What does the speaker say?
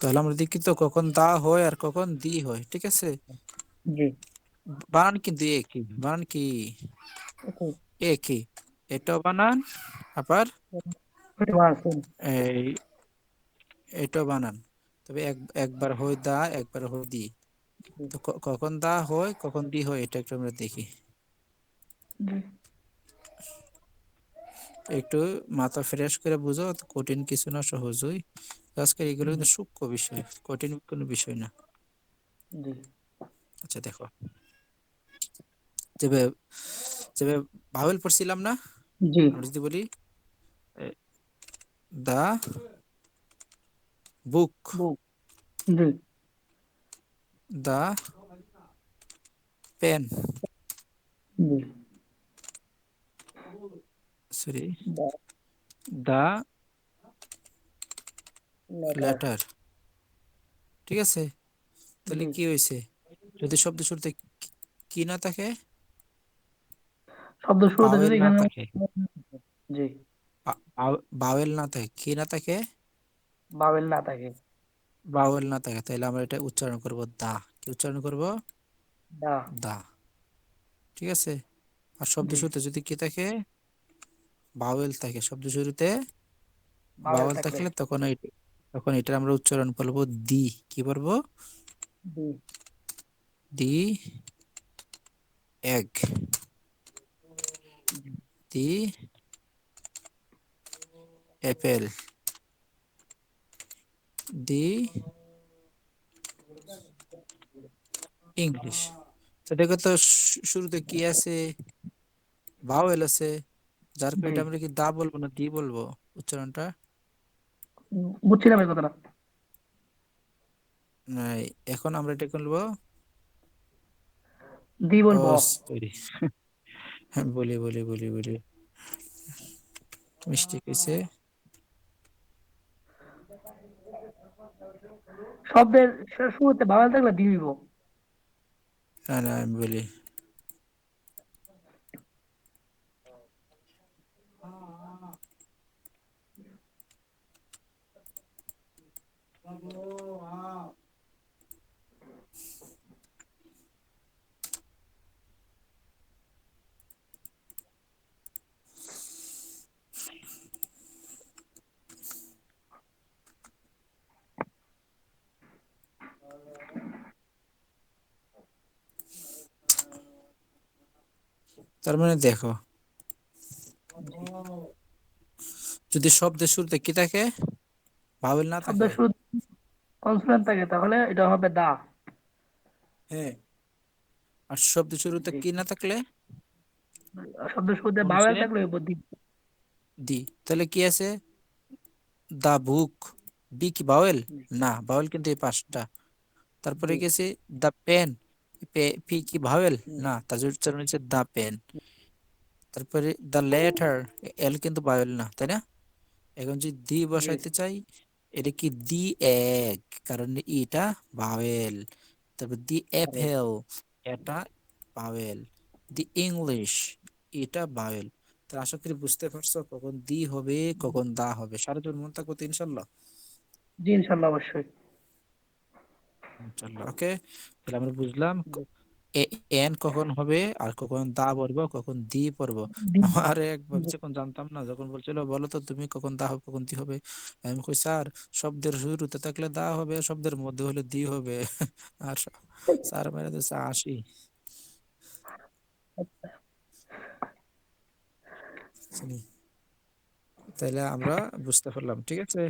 তাহলে আমরা দেখি তো কখন দা হয় আর কখন দি হয় ঠিক আছে? জি। বানান কিন্তু একই বানান কি? একই এটাও বানান আবার? এই এটাও বানান। তবে এক একবার হয় দা একবার হয় দি। তো কখন দা হয় কখন দি হয় এটা একটু আমরা দেখি। একটু মাথা ফ্রেশ করে বুঝো কঠিন কিছু না সহজই। আজকে এগুলো কিন্তু সূক্ষ্ম বিষয় কঠিন কোনো বিষয় না। আচ্ছা দেখো। যেভাবে যেভাবে ভাওয়েল পড়ছিলাম না যদি বলি the book. Book the pen. Sorry. The letter ঠিক আছে? তাহলে কি হয়েছে? যদি শব্দ শুরুতে কি- না থাকে? শব্দ শুরুতে যদি এখানে জি। বাওয়েল না থাকে। কি না থাকে? বাবেল না থাকে। বাওয়েল না থাকে। তাহলে আমরা এটা উচ্চারণ করব দা। কি উচ্চারণ করব? দা। দা। ঠিক আছে? আর শব্দ শুরুতে যদি কি থাকে? বাওয়েল থাকে। শব্দ শুরুতে বাওয়েল থাকলে। থাকলে তখন এই তখন এটা আমরা উচ্চারণ করব দি কি বলব? The. Egg. The apple. The English. তো দেখো তো শুরুতে কি আছে? ভাওয়েল আছে। যার কারণে আমরা কি দা বলব না দি বলব? উচ্চারণটা? বুঝছিলাম এই কথাটা। এখন আমরা এটা করব দি বলব। বলি বলি বলি বলি। মিস্টেক হয়েছে। শব্দের শুরুতে বাবেল থাকলে দিব। না না আমি বলি। তার মানে দেখো। যদি শব্দের শুরুতে কি থাকে? ভাওয়েল না থাকে? শব্দের শুরুতে কনসোনেন্ট থাকে তাহলে এটা হবে দা। হ্যাঁ। আর শব্দ শুরুতে কি না থাকলে? শব্দের শুরুতে? বাবেল থাকলে হইব দি। দি। তাহলে কি আছে? The book. বি কি বাওয়েল না বাওয়েল কিন্তু এই পাঁচটা। তারপরে। গেছে দা পেন। পি কি ভাওয়েল? না উচ্চারণ হচ্ছে দা পেন। তারপরে দা লেটার এল কিন্তু বাওয়েল না তাই না? এখন যদি দি বসাইতে চাই এটা কি দি এক? কারণ এটা বাওয়েল তারপর দি অ্যাপেল এটা বাওয়েল দি ইংলিশ এটা বাওয়েল তো আশা করি বুঝতে পারছ কখন দি হবে কখন দা হবে। সারা জন মন থাকব তো ইনশাল্লাহ। জি ইনশাল্লাহ অবশ্যই। ইনশাল্লাহ ওকে? তাহলে আমরা বুঝলাম এন কখন হবে আর কখন দা পড়ব কখন দি পড়ব? আমার একবার যখন জানতাম না যখন বলছিল বলো তো তুমি কখন দা হবে কখন দি হবে? আমি কই স্যার শব্দের শুরুতে থাকলে দা হবে শব্দের মধ্যে হলে দি হবে। আর স্যার মেরে দিচ্ছে আশি। চিনি। তাইলে আমরা বুঝতে পারলাম ঠিক আছে?